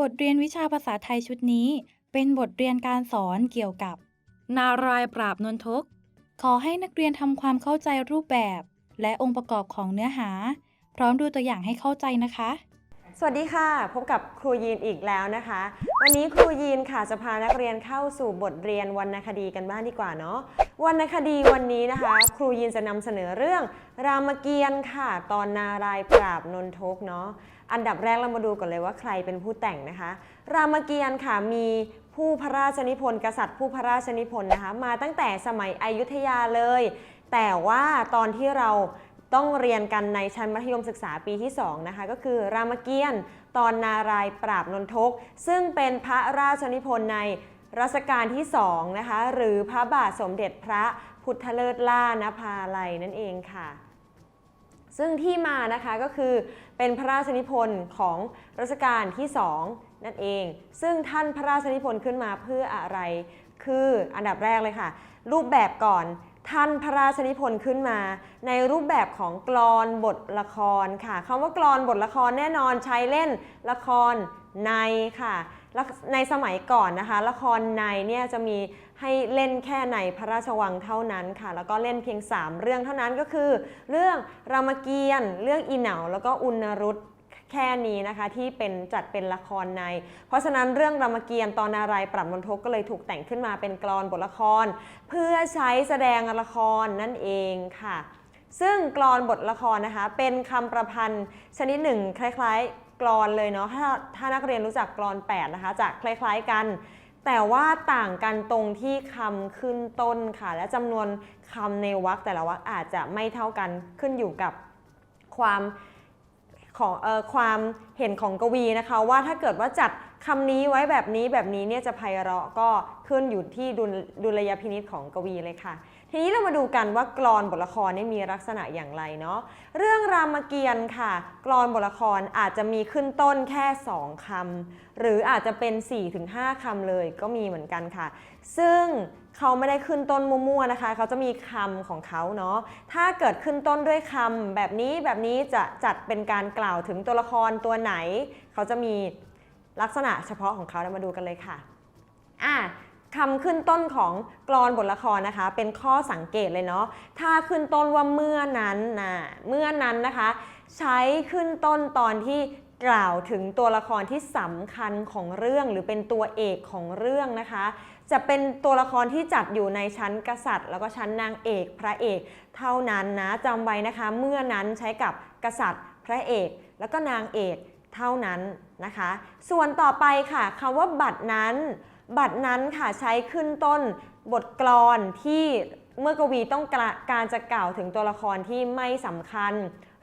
บทเรียนวิชาภาษาไทยชุดนี้ เป็นบทเรียนการสอนเกี่ยวกับ นารายณ์ปราบนนทก ขอให้นักเรียนทำความเข้าใจรูปแบบ และองค์ประกอบของเนื้อหา พร้อมดูตัวอย่างให้เข้าใจนะคะ สวัสดีค่ะ พบกับครูยีนอีกแล้วนะคะ วันนี้ครูยีนค่ะจะพานักเรียนเข้าสู่บทเรียนวรรณคดีกันบ้างดีกว่าเนาะวรรณคดีวันนี้นะคะ ครูยีนจะนำเสนอเรื่อง รามเกียรติ์ค่ะ ตอนนารายปราบนนทกเนาะอันดับแรกเรามาดูก่อนเลยว่าใครเป็นผู้แต่งนะคะ รามเกียรติ์ค่ะมีผู้พระราชนิพนธ์กษัตริย์ผู้พระราชนิพนธ์นะคะ มาตั้งแต่สมัยอยุธยาเลย แต่ว่าตอนที่เรา ต้องเรียนกันในชั้นมัธยมศึกษาปีที่ 2 นะคะ ก็คือรามเกียรติ์ตอนนารายปราบนนทก ซึ่งเป็นพระราชนิพนธ์ในรัชกาลที่2นะคะหรือพระบาทสมเด็จพระพุทธเลิศล่านภาลัยนั่นเองค่ะ ซึ่งที่มานะคะก็คือเป็นพระราชนิพนธ์ของรัชกาลที่ 2 นั่นเอง ซึ่งท่านพระราชนิพนธ์ขึ้นมาเพื่ออะไร คืออันดับแรกเลยค่ะ รูปแบบก่อน ท่านพระราชนิพนธ์ขึ้นมา ในรูปแบบของกลอนบทละครค่ะคำว่ากลอนบทละครแน่นอนใช้เล่นละครในค่ะและในสมัยก่อนนะคะ ละครในเนี่ยจะมีให้เล่นแค่ในพระราชวังเท่านั้นค่ะ แล้วก็เล่นเพียง 3 เรื่องเท่านั้นก็คือ เรื่องรามเกียรติ์เรื่องอีเหนาแล้วก็อุณรุต แค่นี้นะคะที่เป็นจัดเป็นละครใน เพราะฉะนั้นเรื่องรามเกียรติ์ตอนนารายปรับมนทกก็เลยถูกแต่งขึ้นมาเป็นกลอนบทละคร เพื่อใช้แสดงละครนั่นเองค่ะ ซึ่งกลอนบทละครนะคะ เป็นคำประพันธ์ชนิดหนึ่งคล้ายๆกลอนเลยเนาะถ้าถ้านักเรียนรู้จักกลอน8นะคะจะคล้ายๆกันแต่ว่าต่างกันตรงที่คำขึ้นต้นค่ะ และจำนวนคำในวรรคแต่ละวรรคอาจจะไม่เท่ากันขึ้นอยู่กับความ ของออความเห็นของกวีนะคะว่าถ้าเกิดว่าจัดคำนี้ไว้แบบนี้แบบนี้เนี่ยจะไพเราะก็ขึ้นอยู่ที่ดุลดุลยพินิจของกวีเลยค่ะ ทีนี้เรามาดูกันว่ากลอนบทละครนี่มีลักษณะอย่างไรเนาะเรื่องรามเกียรติ์ค่ะกลอนบทละครอาจจะมีขึ้นต้นแค่ 2คำหรืออาจจะเป็น 4-5คำเลยก็มีเหมือนกันค่ะ ซึ่ง เขาไม่ได้ขึ้นต้นมั่วๆนะคะ เขาจะมีคำของเขาเนาะ ถ้าเกิดขึ้นต้นด้วยคำแบบนี้แบบนี้จะจัดเป็นการกล่าวถึงตัวละครตัวไหน เขาจะมีลักษณะเฉพาะของเขาเรามาดูกันเลยค่ะอะคำขึ้นต้นของกรอนบทละครนะคะ เป็นข้อสังเกตเลยเนาะ ถ้าขึ้นต้นว่าเมื่อนั้นนะเมื่อนั้นนะคะ ใช้ขึ้นต้นตอนที่กล่าวถึงตัวละครที่สำคัญของเรื่องหรือเป็นตัวเอกของเรื่องนะคะ จะเป็นตัวละครที่จัดอยู่ในชั้นกษัตริย์ แล้วก็ชั้นนางเอกพระเอกเท่านั้นนะจำไว้นะคะ เมื่อนั้นใช้กับกษัตริย์ พระเอก แล้วก็นางเอกเท่านั้นนะคะ ส่วนต่อไปค่ะคำว่าบัตรนั้น บัตรนั้นค่ะใช้ขึ้นต้นบทกลอนที่เมื่อกวีต้องการการจะกล่าวถึงตัวละครที่ไม่สำคัญ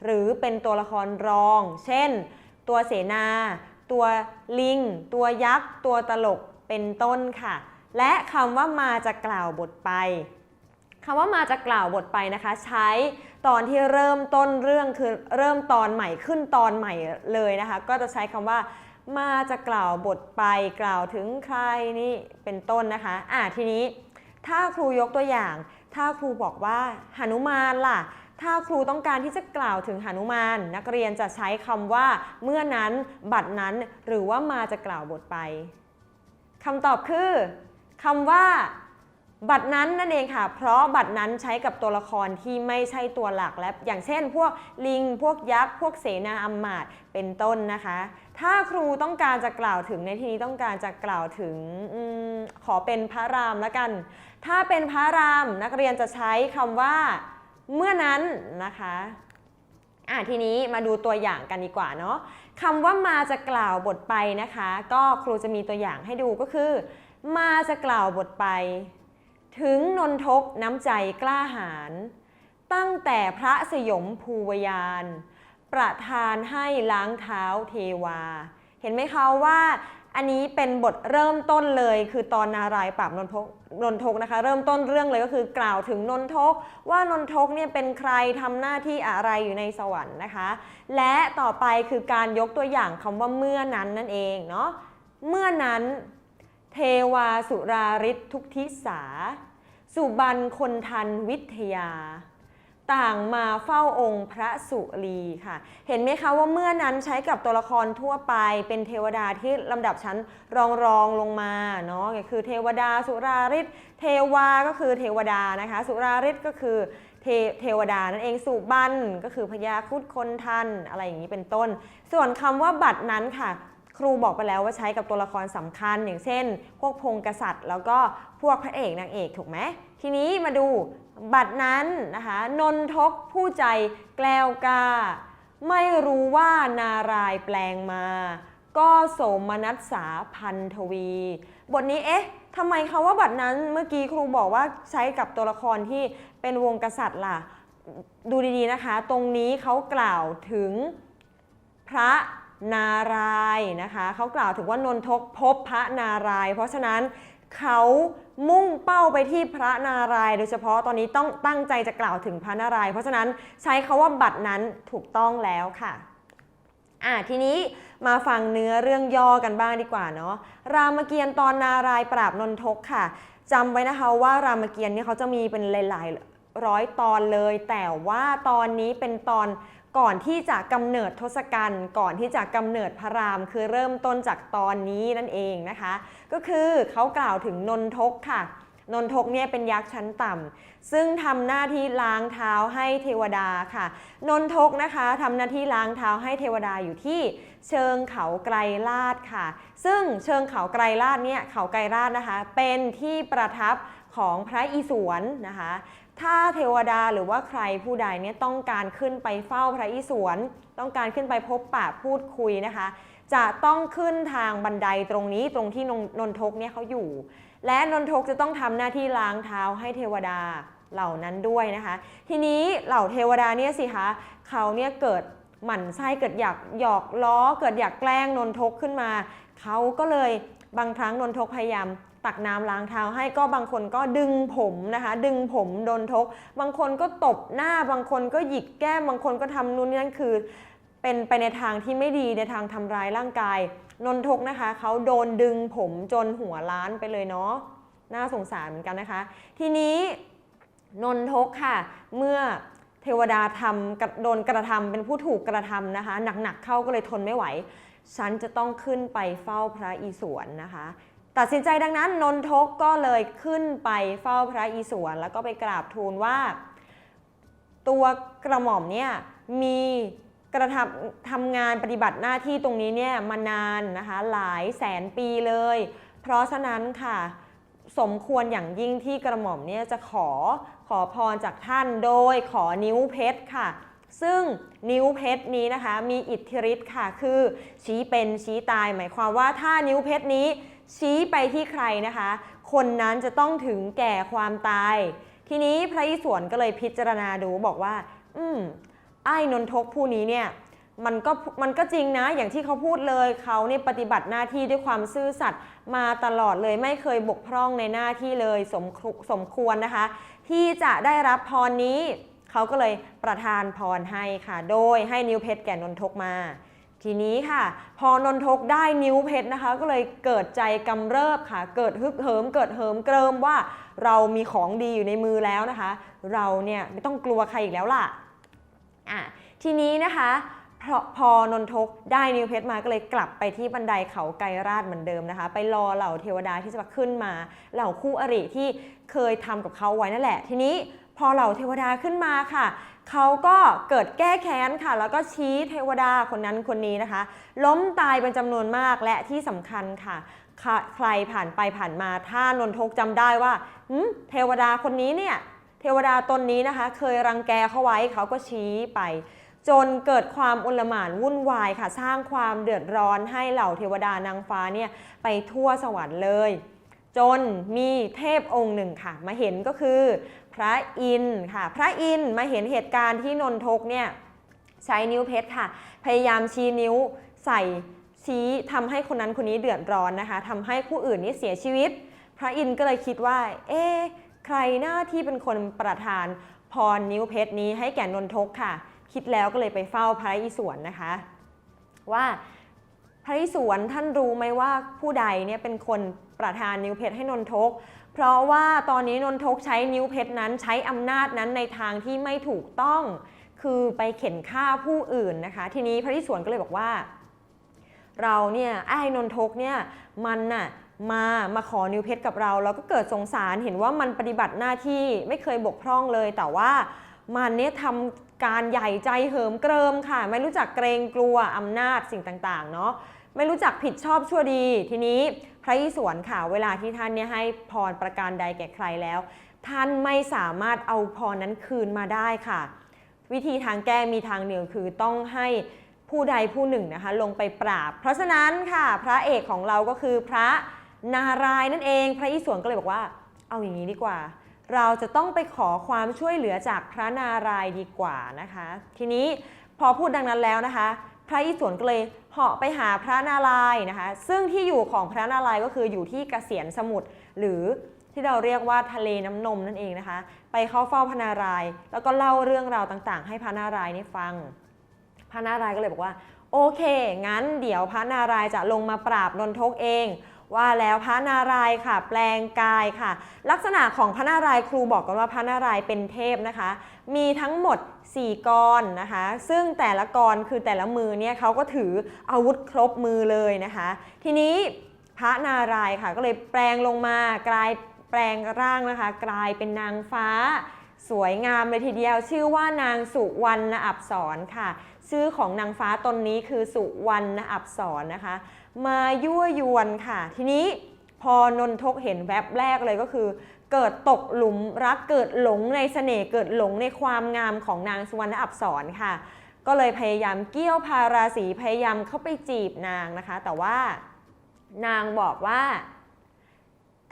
หรือเป็นตัวละครรอง เช่น ตัวเสนา ตัวลิง ตัวยักษ์ ตัวตลกเป็นต้นค่ะ และคำว่ามาจะกล่าวบทไปคำว่ามาจะกล่าวบทไปนะคะ ใช้ตอนที่เริ่มต้นเรื่องคือเริ่มตอนใหม่ขึ้นตอนใหม่เลยนะคะ ก็จะใช้คำว่ามาจะกล่าวบทไปกล่าวถึงใครนี่เป็นต้นนะคะอะทีนี้ถ้าครูยกตัวอย่าง ถ้าครูบอกว่าหนุมานล่ะ ถ้าครูต้องการที่จะกล่าวถึงหนุมาน นักเรียนจะใช้คำว่าเมื่อนั้นบัดนั้นหรือว่ามาจะกล่าวบทไปคำตอบคือ คำว่าบัตรนั้นนั่นเองค่ะ เพราะบัตรนั้นใช้กับตัวละครที่ไม่ใช่ตัวหลักและอย่างเช่น พวกลิง พวกยักษ์ พวกเสนาอำมาตย์เป็นต้นนะคะ ถ้าครูต้องการจะกล่าวถึงในที่นี้ต้องการจะกล่าวถึงอขอเป็นพระรามแล้วกัน ถ้าเป็นพระรามนักเรียนจะใช้คำว่า เมื่อนั้นนะคะอะทีนี้มาดูตัวอย่างกันดีกว่าเนาะคำว่ามาจะกล่าวบทไปนะคะ ก็ครูจะมีตัวอย่างให้ดูก็คือ มาจะกล่าวบทไป ถึงนนทกน้ำใจกล้าหาญตั้งแต่พระสยมภูวยาน ประทานให้ล้างเท้าเทวา เห็นไหมคะว่าอันนี้เป็นบทเริ่มต้นเลยคือตอนนารายปราบนนทกนนทกนะคะ เริ่มต้นเรื่องเลยก็คือกล่าวถึงนนทก ว่านนทกเนี่ยเป็นใครทำหน้าที่อะไรอยู่ในสวรรค์นะคะ และต่อไปคือการยกตัวอย่างคำว่าเมื่อนั้นนั่นเองเนาะเมื่อนั้น เทวาสุราริศทุกทิสา สุบันคนทันวิทยา ต่างมาเฝ้าองค์พระสุรีค่ะ เห็นไหมคะว่าเมื่อนั้นใช้กับตัวละครทั่วไปเป็นเทวดาที่ลำดับชั้นรองรองลงมาเนาะคือเทวดาสุราริศเทวาก็คือเทวดานะคะ สุราริศก็คือเทเทวดานั่นเองสุบันก็คือพญาคุดคนทันอะไรอย่างนี้เป็นต้น ส่วนคำว่าบัตรนั้นค่ะ ครูบอกไปแล้วว่าใช้กับตัวละครสำคัญ อย่างเช่น พวกพงกษัตริย์ แล้วก็พวกพระเอกนางเอกถูกไหมทีนี้มาดูบัตรนั้นนะคะนนทกผู้ใจแกล้วกล้าไม่รู้ว่านารายแปลงมา ก็โสมนัสสาพันทวี บทนี้เอ๊ะทำไมคาว่าบัตรนั้นเมื่อกี้ครูบอกว่าใช้กับตัวละครที่เป็นวงกษัตริย์ล่ะ ดูดีๆนะคะ ตรงนี้เขากล่าวถึงพระ นารายนะคะเขากล่าวถึงว่านนทกพบพระนาราย เพราะฉะนั้นเขามุ่งเป้าไปที่พระนาราย โดยเฉพาะตอนนี้ต้องตั้งใจจะกล่าวถึงพระนาราย เพราะฉะนั้นใช้คาว่าบัตรนั้นถูกต้องแล้วค่ะอะทีนี้มาฟังเนื้อเรื่องย่อกันบ้างดีกว่าเนาะรามเกียรติ์ตอนนารายปราบนนทกค่ะจำไว้นะคะว่ารามเกียรติ์เนี่ยเขาจะมีเป็นหลาย ๆ ร้อยตอนเลย แต่ว่าตอนนี้เป็นตอน ก่อนที่จะกำเนิดทศกัณฐ์ก่อนที่จะกำเนิดพระราม คือเริ่มต้นจากตอนนี้นั่นเองนะคะ ก็คือเขากล่าวถึงนนทกค่ะ นนทกเนี่ยเป็นยักษ์ชั้นต่ำซึ่งทำหน้าที่ล้างเท้าให้เทวดาค่ะ นนทกนะคะทำหน้าที่ล้างเท้าให้เทวดาอยู่ที่เชิงเขาไกรลาดค่ะ ซึ่งเชิงเขาไกรลาดเนี่ยเขาไกรลาดนะคะ เป็นที่ประทับของพระอิศวรนะคะ ถ้าเทวดาหรือว่าใครผู้ใดเนี่ยต้องการขึ้นไปเฝ้าพระอิศวรต้องการขึ้นไปพบปะพูดคุยนะคะ จะต้องขึ้นทางบันไดตรงนี้ตรงที่นนนนทกเนี่ยเขาอยู่ และนนทกจะต้องทำหน้าที่ล้างเท้าให้เทวดาเหล่านั้นด้วยนะคะ ทีนี้เหล่าเทวดาเนี่ยสิคะเขาเนี่ยเกิดหมั่นไส้เกิดอยากหยอกล้อ เกิดอยากแกล้งนนทกขึ้นมา เขาก็เลยบางครั้งนนทกพยายาม ตักน้ำล้างเท้าให้ก็บางคนก็ดึงผมนะคะ ดึงผมนนทก บางคนก็ตบหน้าบางคนก็หยิกแก้มบางคนก็ทำนู่นนี่นั่นคือ เป็นไปในทางที่ไม่ดีในทางทำร้ายร่างกาย นนทกนะคะเขาโดนดึงผมจนหัวล้านไปเลยเนาะน่าสงสารเหมือนกันนะคะ ทีนี้นนทกค่ะ เมื่อเทวดาทำกระโดนกระทำเป็นผู้ถูกกระทำนะคะ หนักๆเข้าก็เลยทนไม่ไหว ฉันจะต้องขึ้นไปเฝ้าพระอิศวรนะคะ ตัดสินใจดังนั้นนนทกก็เลยขึ้นไปเฝ้าพระอิศวรแล้วก็ไปกราบทูลว่า ตัวกระหม่อมเนี่ยมีกระทำทำงานปฏิบัติหน้าที่ตรงนี้เนี่ยมานานนะคะหลายแสนปีเลย เพราะฉะนั้นค่ะสมควรอย่างยิ่งที่กระหม่อมเนี่ยจะขอขอพรจากท่านโดยขอนิ้วเพชรค่ะ ซึ่งนิ้วเพชรนี้นะคะมีอิทธิฤทธิ์ค่ะ คือชี้เป็นชี้ตายหมายความว่าถ้านิ้วเพชรนี้ ชี้ไปที่ใครนะคะ คนนั้นจะต้องถึงแก่ความตาย ทีนี้พระอิศวรก็เลยพิจารณาดูบอกว่า อืมไอ้นนทกผู้นี้เนี่ยมันก็มันก็จริงนะอย่างที่เขาพูดเลยเขาเนี่ยปฏิบัติหน้าที่ด้วยความซื่อสัตย์มาตลอดเลยไม่เคยบกพร่องในหน้าที่เลยสมครสมควรนะคะ ที่จะได้รับพรนี้ เขาก็เลยประทานพรให้ค่ะ โดยให้นิ้วเพชรแก่นนทกมา ทีนี้ค่ะ พอนนทกได้นิ้วเพชรนะคะ ก็เลยเกิดใจกำเริบค่ะ เกิดฮึกเหิม เกิดเหิมเกริมว่าเรามีของดีอยู่ในมือแล้วนะคะ เราเนี่ยไม่ต้องกลัวใครอีกแล้วล่ะอะทีนี้นะคะพอพอนนทกได้นิ้วเพชรมาก็เลยกลับไปที่บันไดเขาไกรราชเหมือนเดิมนะคะ ไปรอเหล่าเทวดาที่จะมาขึ้นมา เหล่าคู่อริที่เคยทำกับเขาไว้นั่นแหละ ทีนี้พอเหล่าเทวดาขึ้นมาค่ะ เขาก็เกิดแก้แค้นค่ะ แล้วก็ชี้เทวดาคนนั้นคนนี้นะคะ ล้มตายเป็นจำนวนมากและที่สำคัญค่ะ ใครผ่านไปผ่านมาถ้านนทกจำได้ว่าเทวดาคนนี้เนี่ยเทวดาตนนี้นะคะ เคยรังแกเขาไว้เขาก็ชี้ไป จนเกิดความอุลหม่านวุ่นวายค่ะ สร้างความเดือดร้อนให้เหล่าเทวดานางฟ้าเนี่ยไปทั่วสวรรค์เลย จนมีเทพองค์หนึ่งค่ะ มาเห็นก็คือ พระอินค่ะ พระอินมาเห็นเหตุการณ์ที่นนทกเนี่ยใช้นิ้วเพชรค่ะ พยายามชี้นิ้วใส่ชี้ทำให้คนนั้นคนนี้เดือดร้อนนะคะทำให้ผู้อื่นนี่เสียชีวิต พระอินทร์ก็เลยคิดว่า เอ๊ใครหน้าที่เป็นคนประทานพรนิ้วเพชรนี้ให้แก่นนทกค่ะ คิดแล้วก็เลยไปเฝ้าพระอิศวรนะคะ ว่าพระอิศวรท่านรู้ไหมว่าผู้ใดเนี่ยเป็นคนประทานนิ้วเพชรให้นนทก เพราะว่าตอนนี้นนทกใช้นิ้วเพชรนั้นใช้อำนาจนั้นในทางที่ไม่ถูกต้อง คือไปเข็นฆ่าผู้อื่นนะคะ ทีนี้พระที่สวนก็เลยบอกว่า เราเนี่ยไอ้นนทกเนี่ยมันน่ะมามาขอนิ้วเพชรกับเรา แล้วก็เกิดสงสารเห็นว่ามันปฏิบัติหน้าที่ไม่เคยบกพร่องเลย แต่ว่ามันเนี่ยทำการใหญ่ใจเหิมเกริมค่ะ ไม่รู้จักเกรงกลัวอำนาจสิ่งต่างๆ เนาะ ไม่รู้จักผิดชอบชั่วดี ทีนี้พระอิศวรค่ะเวลาที่ท่านเนี่ยให้พรประการใดแก่ใครแล้ว ท่านไม่สามารถเอาพรนั้นคืนมาได้ค่ะ วิธีทางแก้มีทางเดียวคือต้องให้ผู้ใดผู้หนึ่งนะคะลงไปปราบ เพราะฉะนั้นค่ะพระเอกของเราก็คือพระนารายณ์นั่นเอง พระอิศวรก็เลยบอกว่า เอาอย่างนี้ดีกว่า เราจะต้องไปขอความช่วยเหลือจากพระนารายณ์ดีกว่านะคะ ทีนี้พอพูดดังนั้นแล้วนะคะ พระอิศวรก็เลยเหาะไปหาพระนารายณ์นะคะ ซึ่งที่อยู่ของพระนารายณ์ก็คืออยู่ที่กเกษียณสมุทรหรือที่เราเรียกว่าทะเลน้ำนมนั่นเองนะคะ ไปเข้าเฝ้าพระนารายณ์แล้วก็เล่าเรื่องราวต่างๆ ให้พระนารายณ์นี่ฟัง พระนารายณ์ก็เลยบอกว่า โอเค งั้นเดี๋ยวพระนารายณ์จะลงมาปราบนนทกเอง ว่าแล้วพระนารายณ์ค่ะ แปลงกายค่ะ ลักษณะของพระนารายณ์ครูบอกกันว่าพระนารายณ์เป็นเทพนะคะ มีทั้งหมด 4กรนะคะ ซึ่งแต่ละกรคือแต่ละมือเนี่ยเขาก็ถืออาวุธครบมือเลยนะคะ ทีนี้พระนารายณ์ค่ะ ก็เลยแปลงลงมากลายแปลงร่างนะคะ กลายเป็นนางฟ้า สวยงามเลยทีเดียวชื่อว่านางสุวรรณอับสรค่ะ ชื่อของนางฟ้าตนนี้คือสุวรรณอับสรนะคะ มายั่วยวนค่ะ ทีนี้พอนนทกเห็นแวบแรกเลยก็คือ เกิดตกหลุมรักเกิดหลงในเสน่ห์เกิดหลงในความงามของนางสุวรรณอับสรค่ะ ก็เลยพยายามเกี้ยวพาราสีพยายามเข้าไปจีบนางนะคะ แต่ว่านางบอกว่า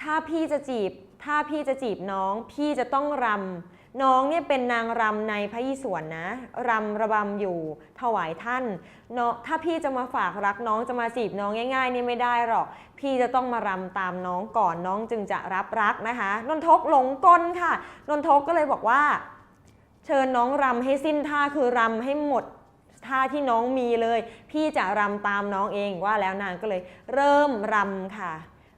ถ้าพี่จะจีบ ถ้าพี่จะจีบน้อง พี่จะต้องรำ น้องเนี่ยเป็นนางรำในพระอิศวรนะรำระบำอยู่ถวายท่านเนาะถ้าพี่จะมาฝากรักน้องจะมาจีบน้องง่ายๆนี่ไม่ได้หรอก พี่จะต้องมารำตามน้องก่อนน้องจึงจะรับรักนะคะนนทกหลงกลค่ะนนทกก็เลยบอกว่า เชิญน้องรำให้สิ้นท่าคือรำให้หมดท่าที่น้องมีเลย พี่จะรำตามน้องเองว่าแล้วนางก็เลยเริ่มรำค่ะ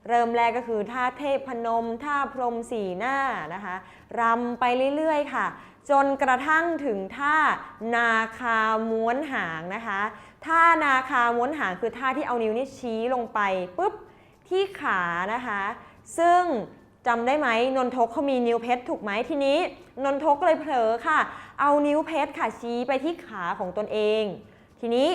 เริ่มแรกก็คือท่าเทพพนม ท่าพรมสีหน้านะคะรำไปเรื่อยๆค่ะ จนกระทั่งถึงท่านาคาม้วนหางนะคะท่านาคาม้วนหางคือท่าที่เอานิ้วนี่ชี้ลงไปปุ๊บที่ขานะคะ ซึ่งจำได้ไหมนนทกเขามีนิ้วเพชรถูกไหมทีนี้ นนทกเลยเผลอค่ะ เอานิ้วเพชรค่ะชี้ไปที่ขาของตนเอง ทีนี้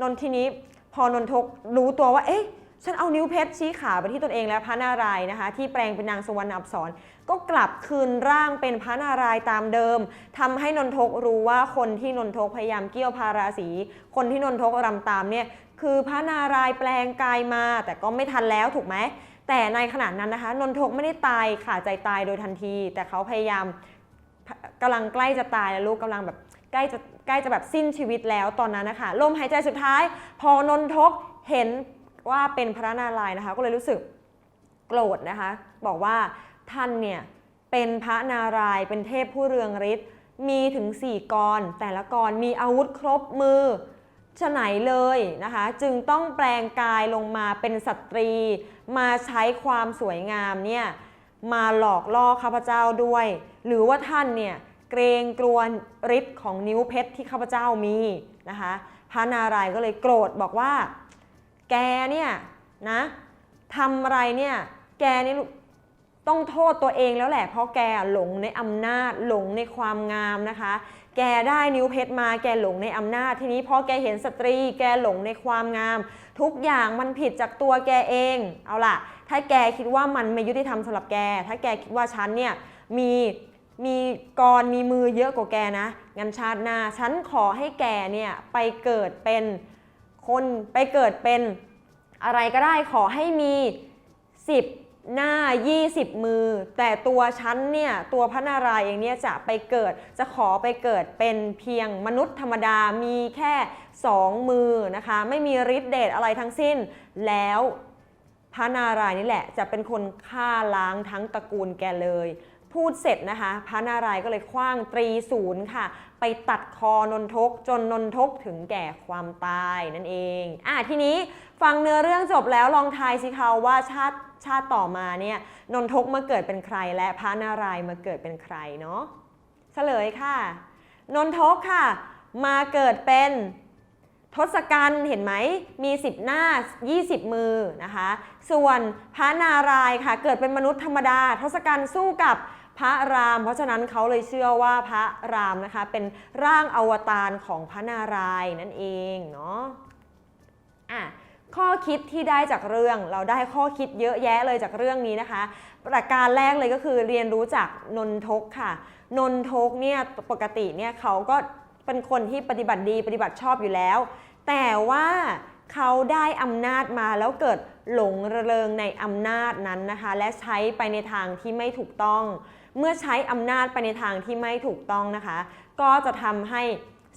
นนทีนี้พอนนทกรู้ตัวว่าเอ๊ะ ฉันเอานิ้วเพชรชี้ขาไปที่ตนเองแล้วพระนารายณ์นะคะ ที่แปลงเป็นนางสุวรรณอับสรก็กลับคืนร่างเป็นพระนารายณ์ตามเดิมทำให้นนทกรู้ว่าคนที่นนทกพยายามเกี่ยวพาราสี คนที่นนทกรำตามเนี่ยคือพระนารายณ์แปลงกายมา แต่ก็ไม่ทันแล้วถูกไหมแต่ในขณะนั้นนะคะ นนทกไม่ได้ตายขาดใจตายโดยทันที แต่เขาพยายามกำลังใกล้จะตายแล้วลูกกำลังแบบใกล้จะใกล้จะแบบสิ้นชีวิตแล้วตอนนั้นนะคะลมหายใจสุดท้าย พอนนทกเห็น ว่าเป็นพระนารายณ์นะคะ ก็เลยรู้สึกโกรธนะคะ บอกว่าท่านเนี่ยเป็นพระนารายณ์เป็นเทพผู้เรืองฤทธิ์มีถึง 4 กร แต่ละกรมีอาวุธครบมือฉะไหนเลยนะคะ จึงต้องแปลงกายลงมาเป็นสตรี มาใช้ความสวยงามเนี่ยมาหลอกล่อข้าพเจ้าด้วย หรือว่าท่านเนี่ยเกรงกลัวฤทธิ์ของนิ้วเพชรที่ข้าพเจ้ามีนะคะพระนารายณ์ก็เลยโกรธบอกว่า แกเนี่ยนะทำอะไรเนี่ยแกนี่ต้องโทษตัวเองแล้วแหละ เพราะแกหลงในอำนาจหลงในความงามนะคะ แกได้นิ้วเพชรมาแกหลงในอำนาจทีนี้พอแกเห็นสตรี แกหลงในความงาม ทุกอย่างมันผิดจากตัวแกเองเอาล่ะ ถ้าแกคิดว่ามันไม่ยุติธรรมสำหรับแก ถ้าแกคิดว่าฉันเนี่ยมีมีกรมีมือเยอะกว่าแกนะงั้นชาติหน้าฉันขอให้แกเนี่ยไปเกิดเป็น คนไปเกิดเป็นอะไรก็ได้ขอให้มี 10 หน้า 20 มือ แต่ตัวฉันเนี่ย ตัวพระนารายณ์เองเนี่ยจะไปเกิดจะขอไปเกิดเป็นเพียงมนุษย์ธรรมดามีแค่ 2 มือนะคะ ไม่มีฤทธิ์เดชอะไรทั้งสิ้นแล้วพระนารายณ์นี่แหละจะเป็นคนฆ่าล้างทั้งตระกูลแกเลย พูดเสร็จนะคะ พระนารายก็เลยคว้างตรีศูนย์ค่ะ ไปตัดคอนนทกจนนนทกถึงแก่ความตายนั่นเองอะทีนี้ฟังเนื้อเรื่องจบแล้วลองทายสิคะว่าชาติชาติต่อมาเนี่ยนนทกมาเกิดเป็นใคร และพระนารายมาเกิดเป็นใครเนาะเฉลยค่ะ นนทกค่ะ มาเกิดเป็นทศกัณฐ์เห็นไหมมี 10 หน้า 20 มือนะคะ ส่วนพระนารายค่ะ เกิดเป็นมนุษย์ธรรมดา ทศกัณฐ์สู้กับ พระราม เพราะฉะนั้นเขาเลยเชื่อว่าพระรามนะคะเป็นร่างอวตารของพระนารายณ์นั่นเองเนาะอะข้อคิดที่ได้จากเรื่องเราได้ข้อคิดเยอะแยะเลยจากเรื่องนี้นะคะ ประการแรกเลยก็คือเรียนรู้จากนนทกค่ะ นนทกเนี่ยปกติเนี่ยเขาก็เป็นคนที่ปฏิบัติดีปฏิบัติชอบอยู่แล้ว แต่ว่าเขาได้อำนาจมาแล้วเกิดหลงระเริงในอำนาจนั้นนะคะ และใช้ไปในทางที่ไม่ถูกต้อง เมื่อใช้อำนาจไปในทางที่ไม่ถูกต้องนะคะ ก็จะทำให้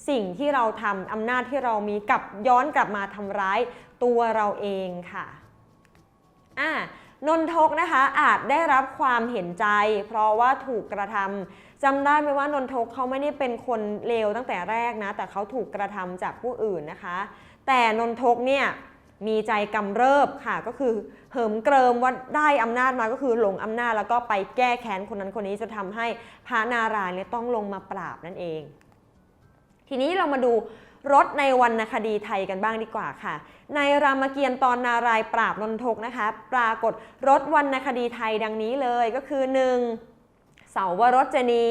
สิ่งที่เราทำอำนาจที่เรามีกลับย้อนกลับมาทำร้ายตัวเราเองค่ะอ่านนทกนะคะอาจได้รับความเห็นใจ เพราะว่าถูกกระทำจำได้ไหมว่านนทกเขาไม่ได้เป็นคนเลวตั้งแต่แรกนะ แต่เขาถูกกระทำจากผู้อื่นนะคะ แต่นนทกเนี่ย มีใจกำเริบค่ะ ก็คือเหิมเกริมว่าได้อำนาจมาก็คือหลงอำนาจแล้วก็ไปแก้แค้นคนนั้นคนนี้จะทำให้พระนารายณ์เนี่ยต้องลงมาปราบนั่นเอง ทีนี้เรามาดูรถในวรรณคดีไทยกันบ้างดีกว่าค่ะ ในรามเกียรติ์ตอนนารายปราบนนทกนะคะ ปรากฏรถวรรณคดีไทยดังนี้เลยก็คือ 1. เสาวรจนี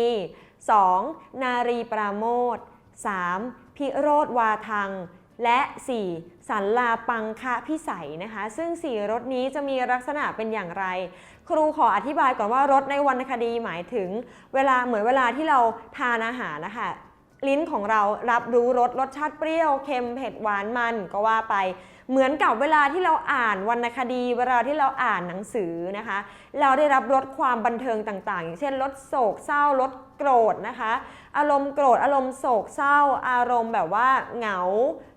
2. นารีปราโมท 3. พิโรธวาทัง และ 4. สันลาปังคะพิสัยนะคะ ซึ่ง 4 รถนี้จะมีลักษณะเป็นอย่างไร ครูขออธิบายก่อนว่ารสในวรรณคดีหมายถึง เวลาเหมือนเวลาที่เราทานอาหารนะคะลิ้นของเรารับรู้รสรสชาติเปรี้ยว เค็ม เผ็ด หวานมันก็ว่าไป เหมือนกับเวลาที่เราอ่านวรรณคดี เวลาที่เราอ่านหนังสือนะคะ เราได้รับรสความบันเทิงต่างๆ อย่างเช่นรสโศกเศร้ารสโกรธนะคะ อารมณ์โกรธ อารมณ์โศกเศร้า อารมณ์แบบว่าเหงา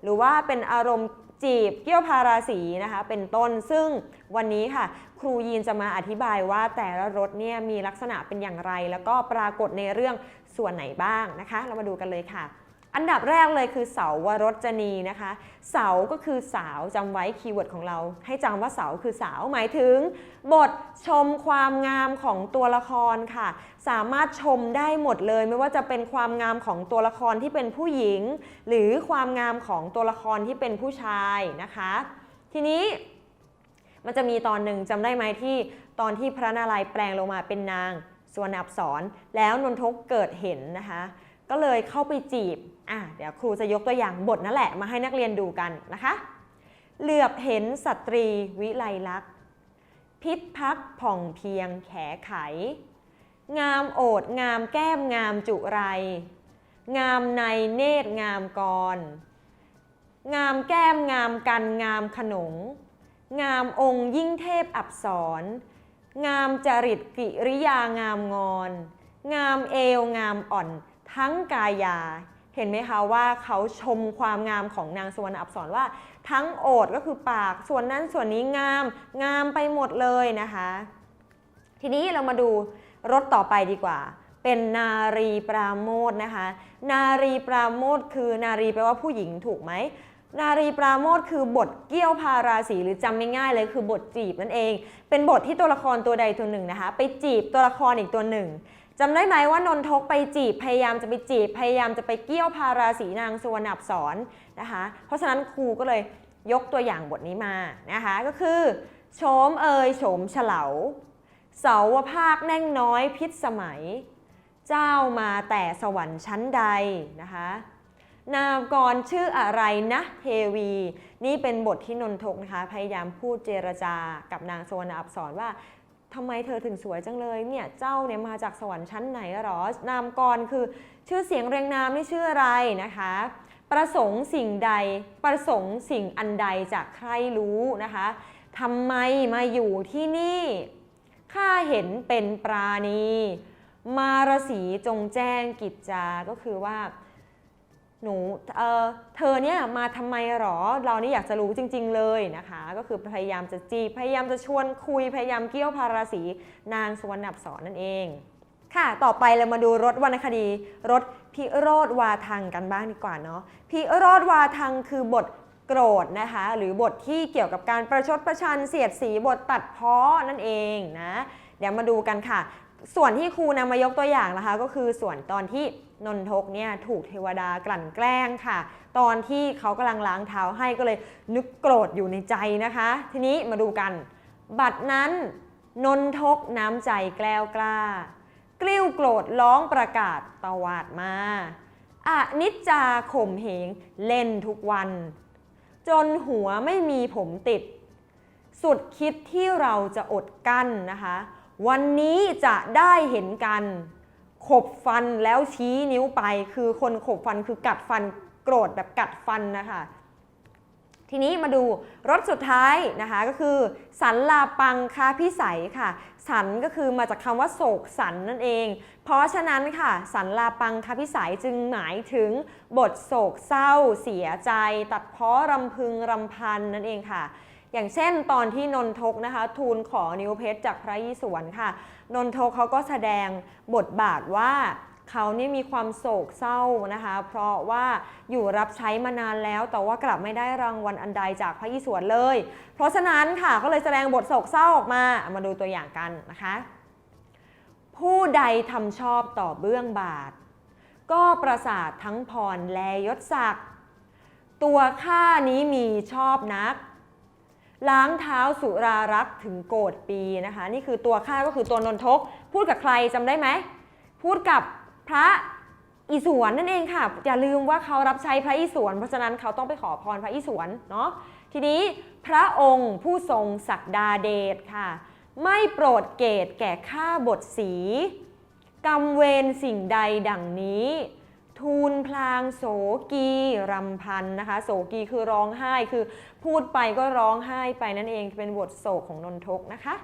หรือว่าเป็นอารมณ์จีบเกี่ยวพาราสีนะคะ เป็นต้นซึ่งวันนี้ค่ะ ครูยีนจะมาอธิบายว่าแต่ละรสเนี่ยมีลักษณะเป็นอย่างไร แล้วก็ปรากฏในเรื่องส่วนไหนบ้างนะคะ เรามาดูกันเลยค่ะ อันดับแรกเลยคือเสาวรจนีนะคะ เสาก็คือสาวจำไว้คีย์เวิร์ดของเรา ให้จำว่าเสาคือสาวหมายถึง บทชมความงามของตัวละครค่ะ สามารถชมได้หมดเลย ไม่ว่าจะเป็นความงามของตัวละครที่เป็นผู้หญิง หรือความงามของตัวละครที่เป็นผู้ชายนะคะ ทีนี้มันจะมีตอนหนึ่งจำได้ไหมที่ตอนที่พระนารายณ์แปลงลงมาเป็นนางสวนอับสรแล้วนนทกเกิดเห็นนะคะ ก็เลยเข้าไปจีบอะเดี๋ยวครูจะยกตัวอย่างบทนั่นแหละมาให้นักเรียนดูกันนะคะ เหลือบเห็นสตรีวิไลลักษณ์พิษพักผ่องเพียงแขไข งามโอดงามแก้มงามจุไร งามในเนตรงามกร งามแก้มงามกันงามขนง งามองค์ยิ่งเทพอับสร งามจริตกิริยางามงอน งามเอวงามอ่อน ทั้งกายา เห็นไหมคะว่าเขาชมความงามของนางสวรรณอับสรว่า ทั้งโอดก็คือปากส่วนนั้นส่วนนี้งามงามไปหมดเลยนะคะ ทีนี้เรามาดูรถต่อไปดีกว่า เป็นนารีปราโมทนะคะ นารีปราโมทคือนารีแปลว่าผู้หญิงถูกไหมนารีปราโมทคือบทเกี้ยวพาราสีหรือจำไม่ง่ายเลยคือบทจีบนั่นเอง เป็นบทที่ตัวละครตัวใดตัวหนึ่งนะคะ ไปจีบตัวละครอีกตัวหนึ่ง จำได้ไหมว่านนทกไปจีบพยายามจะไปจีบพยายามจะไปเกี้ยวพาราสีนางสุวรรณอับสรนะคะ เพราะฉะนั้นครูก็เลยยกตัวอย่างบทนี้มานะคะก็คือโฉมเอยโฉมเฉลาเสาวภาคแน่งน้อยพิษสมัย เจ้ามาแต่สวรรค์ชั้นใดนะคะนามกรชื่ออะไรนะเทวี นี่เป็นบทที่นนทกนะคะ พยายามพูดเจรจากับนางสวรรณอับสรว่า ทำไมเธอถึงสวยจังเลยเนี่ยเจ้าเนี่ยมาจากสวรรค์ชั้นไหนหรอนามกรคือชื่อเสียงเรียงนามไม่ชื่ออะไรนะคะ ประสงค์สิ่งใดประสงค์สิ่งอันใดจากใครรู้นะคะทำไมมาอยู่ที่นี่ข้าเห็นเป็นปราณี มารสีจงแจ้งกิจจาก็คือว่า หนูเออเธอเนี่ยมาทำไมหรอ เรานี่อยากจะรู้จริง ๆ เลยนะคะ ก็คือพยายามจะจีบพยายามจะชวนคุยพยายามเกี่ยวพาราสีนางสวรรณอับสรนั่นเอง ค่ะ ต่อไปเรามาดูรถวรรณคดี รถพิโรธวาทังกันบ้างดีกว่าเนาะพิโรธวาทังคือบทโกรธนะคะ หรือบทที่เกี่ยวกับการประชดประชันเสียดสีบทตัดเพ้อนั่นเองนะเดี๋ยวมาดูกันค่ะ ส่วนที่ครูนำมายกตัวอย่างนะคะ ก็คือส่วนตอนที่ นนทกเนี่ยถูกเทวดากลั่นแกล้งค่ะ ตอนที่เขากำลังล้างเท้าให้ก็เลยนึกโกรธอยู่ในใจนะคะ ทีนี้มาดูกัน บัดนั้นนนทกน้ำใจแกล้วกล้า กลิ้วโกรธร้องประกาศตวาดมาอะนิจจาข่มเหงเล่นทุกวัน จนหัวไม่มีผมติด สุดคิดที่เราจะอดกั้นนะคะ วันนี้จะได้เห็นกัน ขบฟันแล้วชี้นิ้วไป คือคนขบฟันคือกัดฟันโกรธแบบกัดฟันนะคะทีนี้มาดูรถสุดท้ายนะคะก็คือ สันลาปังคาพิสัยค่ะ สันก็คือมาจากคำว่าโศกสันนั่นเอง เพราะฉะนั้นค่ะ สันลาปังคาพิสัยจึงหมายถึงบทโศกเศร้า เสียใจ ตัดเพ้อรำพึงรำพันนั่นเองค่ะ อย่างเช่นตอนที่นนทกนะคะ ทูลขอนิ้วเพชรจากพระยิสวนค่ะ นนทเขาก็แสดงบทบาทว่าเขานี่มีความโศกเศร้านะคะ เพราะว่าอยู่รับใช้มานานแล้ว แต่ว่ากลับไม่ได้รางวัลอันใดจากพระยิสวนเลย เพราะฉะนั้นค่ะก็เลยแสดงบทโศกเศร้าออกมามาดูตัวอย่างกันนะคะ ผู้ใดทำชอบต่อเบื้องบาท ก็ประสาททั้งพรแลยศศักดิ์ตัวข้านี้มีชอบนัก ล้างเท้าสุรารักษ์ถึงโกรธปีนะคะ นี่คือตัวข้าก็คือตัวนนทก พูดกับใครจำได้ไหม พูดกับพระอิศวรนั่นเองค่ะ อย่าลืมว่าเขารับใช้พระอิศวรเพราะฉะนั้นเขาต้องไปขอพรพระอิศวรเนาะทีนี้พระองค์ผู้ทรงศักดาเดชค่ะ ไม่โปรดเกตแก่ข้าบทสีกรรมเวรสิ่งใดดังนี้ ทูลพลางโสกีรำพันนะคะโสกีคือร้องไห้คือพูดไปก็ร้องไห้ไปนั่นเองเป็นบทโศกของนนทกนะคะ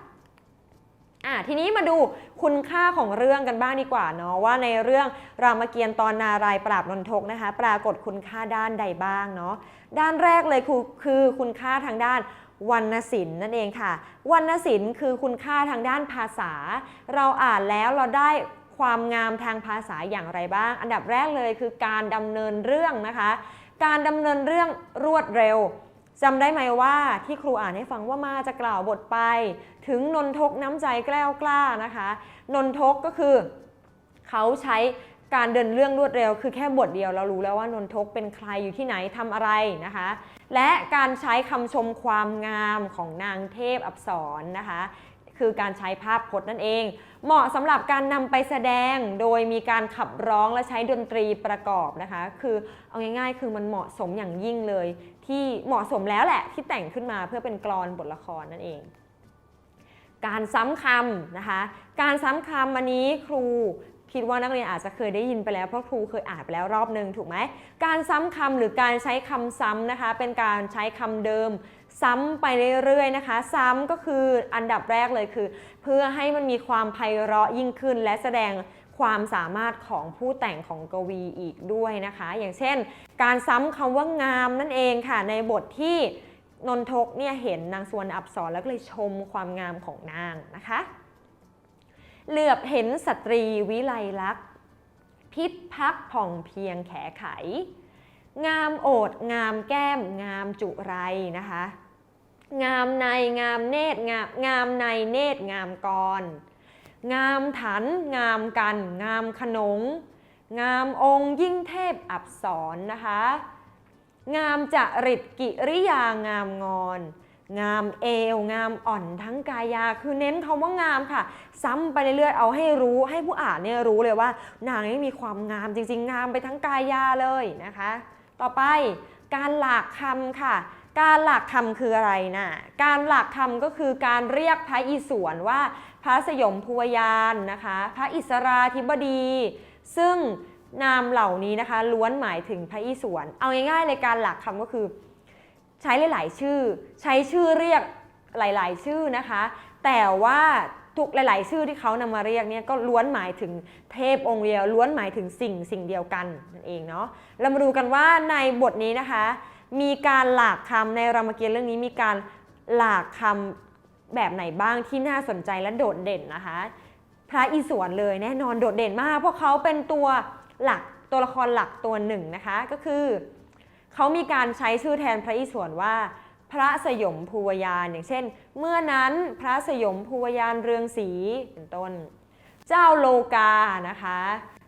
อะทีนี้มาดูคุณค่าของเรื่องกันบ้างดีกว่าเนาะว่าในเรื่องรามเกียรติ์ตอนนารายปราบนนทกนะคะ ปรากฏคุณค่าด้านใดบ้างเนาะด้านแรกเลยคือคือคุณค่าทางด้านวรรณศิลป์นั่นเองค่ะวรรณศิลป์คือคุณค่าทางด้านภาษา เราอ่านแล้วเราได้ ความงามทางภาษาอย่างไรบ้าง อันดับแรกเลยคือการดำเนินเรื่องนะคะ การดำเนินเรื่องรวดเร็วจำได้ไหมว่าที่ครูอ่านให้ฟังว่ามาจะกล่าวบทไป ถึงนนทกน้ำใจแกล้วกล้านะคะ นนทกก็คือ เขาใช้การเดินเรื่องรวดเร็ว คือแค่บทเดียวเรารู้แล้วว่านนทกเป็นใครอยู่ที่ไหนทำอะไรนะคะ และการใช้คำชมความงามของนางเทพอับสรนะคะ คือการใช้ภาพพจน์นั่นเอง เหมาะสำหรับการนำไปแสดงโดยมีการขับร้องและใช้ดนตรีประกอบนะคะ คือเอาง่ายๆ คือมันเหมาะสมอย่างยิ่งเลย ที่เหมาะสมแล้วแหละที่แต่งขึ้นมาเพื่อเป็นกลอนบทละครนั่นเอง การซ้ำคำนะคะ การซ้ำคำอันนี้ครูคิดว่านักเรียนอาจจะเคยได้ยินไปแล้วเพราะครูเคยอ่านไปแล้วรอบหนึ่งถูกไหม การซ้ำคำหรือการใช้คำซ้ำนะคะ เป็นการใช้คำเดิม ซ้ำไปเรื่อยๆนะคะ ซ้ำก็คืออันดับแรกเลยคือ เพื่อให้มันมีความไพเราะยิ่งขึ้น และแสดงความสามารถของผู้แต่งของกวีอีกด้วยนะคะ อย่างเช่น การซ้ำคำว่างามนั่นเองค่ะ ในบทที่นนทกเนี่ยเห็นนางสวรรณอับสรแล้วก็เลยชมความงามของนางนะคะ เหลือบเห็นสตรีวิไลลักษณ์พิษพักผ่องเพียงแขไข งามโอดงามแก้มงามจุไรนะคะ งามในงามเนตรงามงามในเนตรงามกร งามถัน งามกัน งามขนง งามองค์ยิ่งเทพอับสรนะคะ งามจริตกิริยางามงอน งามเอว งามอ่อนทั้งกายา คือเน้นคำว่างามค่ะ ซ้ำไปเรื่อยๆเอาให้รู้ให้ผู้อ่านเนี่ยรู้เลยว่า นางนี่มีความงามจริงๆ งามไปทั้งกายาเลยนะคะ ต่อไปการหลากคำค่ะ การหลากคำคืออะไรนะการหลากคำก็คือการเรียกพระอิศวรว่าพระสยมภูวยานนะคะ พระอิสราธิบดี ซึ่งนามเหล่านี้นะคะล้วนหมายถึงพระอิศวร เอาง่ายๆเลยการหลากคำก็คือ ใช้หลายๆชื่อ ใช้ชื่อเรียกหลาย ๆ ชื่อนะคะ แต่ว่าทุกหลาย ๆ ชื่อที่เขานำมาเรียกเนี่ยก็ล้วนหมายถึงเทพองค์เดียวล้วนหมายถึงสิ่งสิ่งเดียวกันนั่นเองเนาะเรามาดูกันว่าในบทนี้นะคะ มีการหลากคำในรามเกียรติ์เรื่องนี้มีการหลากคำแบบไหนบ้างที่น่าสนใจและโดดเด่นนะคะ พระอิศวรเลยแน่นอนโดดเด่นมากเพราะเขาเป็นตัวหลักตัวละครหลักตัวหนึ่งนะคะ ก็คือเขามีการใช้ชื่อแทนพระอิศวรว่า พระสยมภูวยานอย่างเช่น เมื่อนั้นพระสยมภูวยานเรืองศรีเป็นต้น เจ้าโลกานะคะ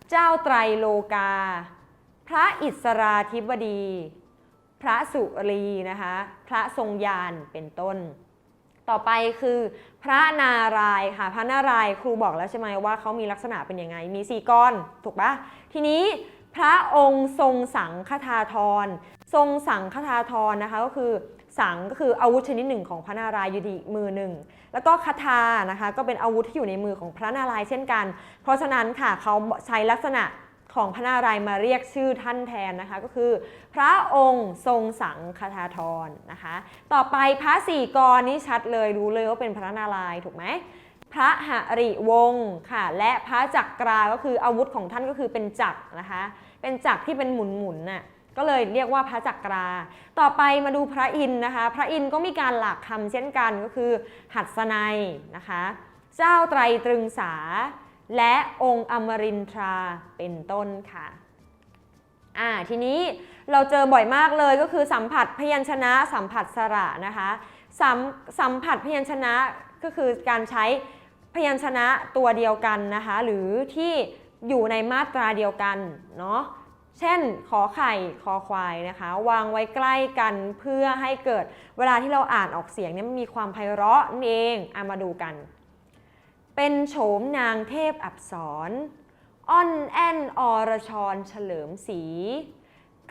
เจ้าไตรโลกา พระอิสราธิบดี พระสุรีนะคะ พระทรงยานเป็นต้น ต่อไปคือพระนารายค่ะ พระนารายครูบอกแล้วใช่ไหมว่าเขามีลักษณะเป็นยังไง มีสี่ก้อนถูกปะทีนี้พระองค์ทรงสังฆทาธร ทรงสังฆทาธรนะคะก็คือสังก็คืออาวุธชนิดหนึ่งของพระนารายณ์อยู่ที่มือหนึ่ง แล้วก็คาถานะคะก็เป็นอาวุธที่อยู่ในมือของพระนารายณ์เช่นกัน เพราะฉะนั้นค่ะเขาใช้ลักษณะ ของพระนารายมาเรียกชื่อท่านแทนนะคะ ก็คือ พระองค์ทรงสังฆทาธรนะคะ ต่อไปพระสี่กรนี่ชัดเลยรู้เลยว่าเป็นพระนารายถูกไหมพระหริวงศ์ค่ะ และพระจักราก็คืออาวุธของท่านก็คือเป็นจักรนะคะ เป็นจักรที่เป็นหมุนหมุนๆน่ะก็เลยเรียกว่าพระจักรา ต่อไปมาดูพระอินนะคะ พระอินก็มีการหลักคำเช่นกันก็คือ หัดสนัยนะคะ เจ้าไตรตรึงสา และองค์อมรินทราเป็นต้นค่ะอ่าทีนี้เราเจอบ่อยมากเลยก็คือสัมผัสพยัญชนะสัมผัสสระนะคะสัมสัมผัสพยัญชนะก็คือการใช้พยัญชนะตัวเดียวกันนะคะหรือที่อยู่ในมาตราเดียวกันเนาะเช่นขอไข่คอควายนะคะ วางไว้ใกล้กันเพื่อให้เกิดเวลาที่เราอ่านออกเสียงเนี่ยมันมีความไพเราะนั่นเองเอามาดูกัน เป็นโฉมนางเทพอับสรอ้อนแอนอรชรเฉลิมศรี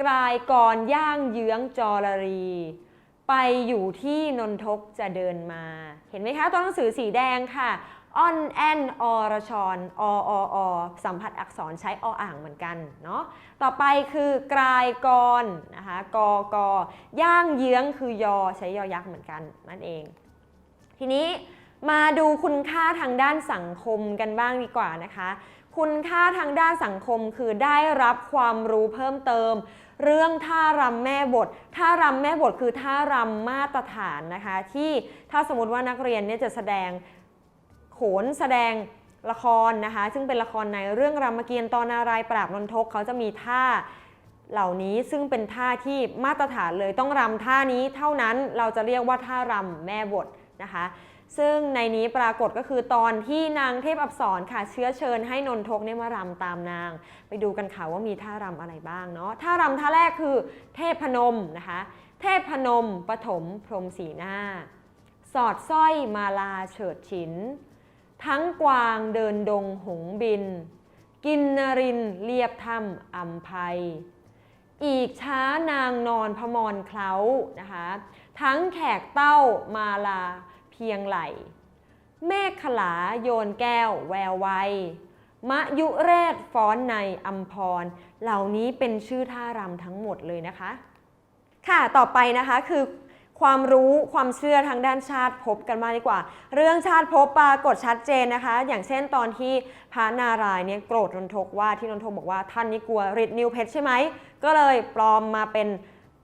กลายกรย่างเยื้องจอรรี ไปอยู่ที่นนทกจะเดินมา เห็นไหมคะตัวหนังสือสีแดงค่ะอ้อนแอนอรชรออออสัมผัสอักษรใช้ออ่างเหมือนกันเนาะต่อไปคือกลายกรนะคะกกย่างเยื้องคือยอใช้ยอยักษ์เหมือนกันนั่นเอง ทีนี้ มาดูคุณค่าทางด้านสังคมกันบ้างดีกว่านะคะ คุณค่าทางด้านสังคมคือได้รับความรู้เพิ่มเติม เรื่องท่ารำแม่บท ท่ารำแม่บทคือท่ารำมาตรฐานนะคะ ที่ถ้าสมมติว่านักเรียนเนี่ยจะแสดงโขนแสดงละครนะคะ ซึ่งเป็นละครในเรื่องรามเกียรติ์ตอนนารายปราบนนทกเขาจะมีท่าเหล่านี้ซึ่งเป็นท่าที่มาตรฐานเลยต้องรำท่านี้เท่านั้นเราจะเรียกว่าท่ารำแม่บทนะคะ ซึ่งในนี้ปรากฏก็คือตอนที่นางเทพอับสรค่ะ เชื้อเชิญให้นนทกเนี่ยมารำตามนาง ไปดูกันค่ะว่ามีท่ารำอะไรบ้างเนาะท่ารำท่าแรกคือ เทพพนมนะคะ เทพพนมปฐมพรมสีหน้า สอดสร้อยมาลาเฉิดฉิน ทั้งกวางเดินดงหงบิน กินนรินเรียบถ้ำอัมภัยอีกช้านางนอนพมรเคล้านะคะ ทั้งแขกเต้ามาลา พียงไหล เมฆขลาโยนแก้ว แววไวมะยุเรศฟ้อนในอัมพร เหล่านี้เป็นชื่อท่ารำทั้งหมดเลยนะคะ ค่ะต่อไปนะคะคือความรู้ความเชื่อทางด้านชาติภพกันมาดีกว่า เรื่องชาติภพปรากฏชัดเจนนะคะ อย่างเช่นตอนที่พระนารายณ์เนี่ยโกรธนนทกว่าที่นนทกบอกว่าท่านนี่กลัวฤทธิ์นิวเพชรใช่ไหมก็เลยปลอมมาเป็น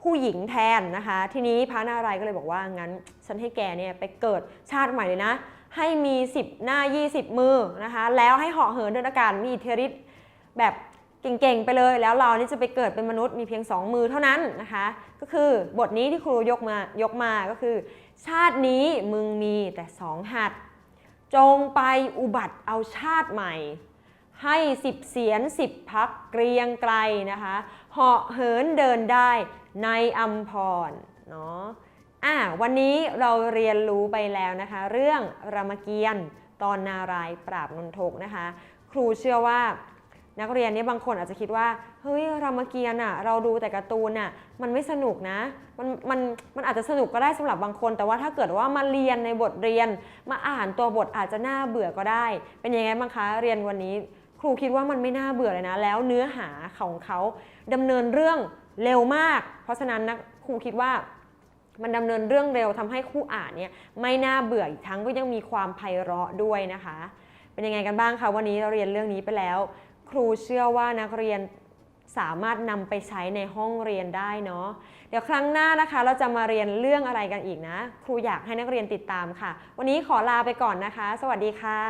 ผู้หญิงแทนนะคะ ทีนี้พระนารายก็เลยบอกว่างั้นฉันให้แกเนี่ยไปเกิดชาติใหม่เลยนะ ให้มี 10 หน้า 20 มือนะคะ แล้วให้เหาะเหินเดินอากาศมีอิทธิฤทธิ์แบบเก่งๆไปเลย แล้วเรานี่จะไปเกิดเป็นมนุษย์มีเพียง 2 มือเท่านั้นนะคะ ก็คือบทนี้ที่ครูยกมายกมาก็คือ ชาตินี้มึงมีแต่สองหัด จงไปอุบัติเอาชาติใหม่ ให้สิบเสียนสิบพักเกรียงไกลนะคะเหาะเหินเดินได้ ในอัมพรเนาะอะวันนี้เราเรียนรู้ไปแล้วนะคะ เรื่องรามเกียรติ์ตอนนารายปราบนนทกนะคะ ครูเชื่อว่านักเรียนเนี่ยบางคนอาจจะคิดว่าเฮ้ยรามเกียรติ์อะเราดูแต่การ์ตูนอะมันไม่สนุกนะมันมันมันอาจจะสนุกก็ได้สำหรับบางคน แต่ว่าถ้าเกิดว่ามาเรียนในบทเรียน มาอ่านตัวบทอาจจะน่าเบื่อก็ได้ เป็นยังไงบ้างคะเรียนวันนี้ ครูคิดว่ามันไม่น่าเบื่อเลยนะ แล้วเนื้อหาของเขาดำเนินเรื่อง เร็วมาก เพราะฉะนั้นนะครูคิดว่ามันดำเนินเรื่องเร็วทำให้คู่อ่านเนี่ยไม่น่าเบื่ออีกทั้งก็ยังมีความไพเราะด้วยนะคะ เป็นยังไงกันบ้างคะวันนี้เราเรียนเรื่องนี้ไปแล้ว ครูเชื่อว่านักเรียนสามารถนำไปใช้ในห้องเรียนได้เนาะเดี๋ยวครั้งหน้านะคะเราจะมาเรียนเรื่องอะไรกันอีกนะ ครูอยากให้นักเรียนติดตามค่ะ วันนี้ขอลาไปก่อนนะคะ สวัสดีค่ะ